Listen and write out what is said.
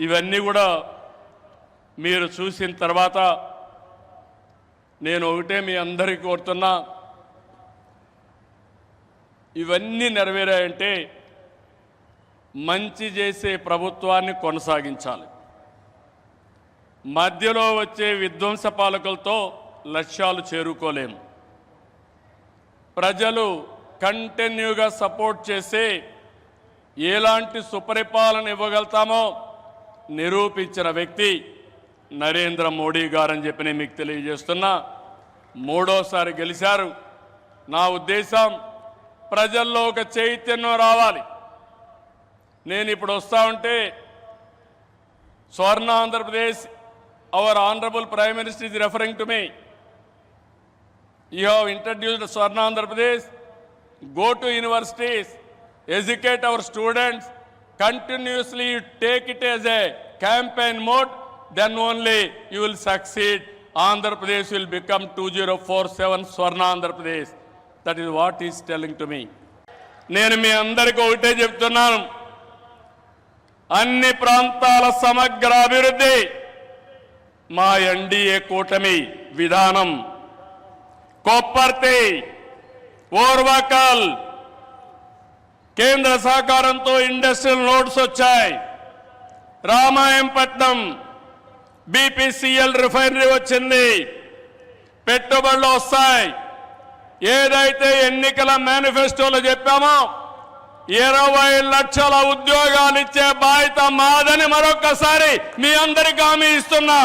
ఇవన్నీ కూడా మీరు చూసిన తర్వాత నేను ఒకటే మీ అందరికీ కోరుతున్నా. ఇవన్నీ నెరవేరాయంటే మంచి చేసే ప్రభుత్వాన్ని కొనసాగించాలి. మధ్యలో వచ్చే విధ్వంస పాలకులతో లక్ష్యాలు చేరుకోలేము. ప్రజలు కంటిన్యూగా సపోర్ట్ చేసే ఎలాంటి సుపరిపాలన ఇవ్వగలుగుతామో నిరూపించిన వ్యక్తి నరేంద్ర మోడీ గారని చెప్పి నేను మీకు తెలియజేస్తున్నా. మూడోసారి గెలిచారు. నా ఉద్దేశం ప్రజల్లో ఒక చైతన్యం రావాలి. నేను ఇప్పుడు వస్తా ఉంటే Swarna Andhra Pradesh our honourable prime minister is referring to me. You have introduced Swarna Andhra Pradesh. Pradesh. Go to universities, educate our students, continuously take it as a campaign mode, then only you will succeed. Andhra Pradesh will become 2047 Swarna Andhra Pradesh. That is what he is telling to me. నేను మీ అందరికీ ఒకటే చెప్తున్నాను అన్ని ప్రాంతాల సమగ్ర అభివృద్ధి మా NDA కూటమి విధానం కొప్పర్తి ఓర్వకల్ కేంద్ర సహకారంతో ఇండస్ట్రియల్ నోట్స్ వచ్చాయి. రామాయంపట్నం బీపీసీఎల్ రిఫైనరీ వచ్చింది. పెట్టుబడులు వస్తాయి. ఏదైతే ఎన్నికల మేనిఫెస్టోలో చెప్పామో ఇరవై లక్షల ఉద్యోగాలు ఇచ్చే బాధ్యత మాదని మరొకసారి మీ అందరికీ హామీ ఇస్తున్నా.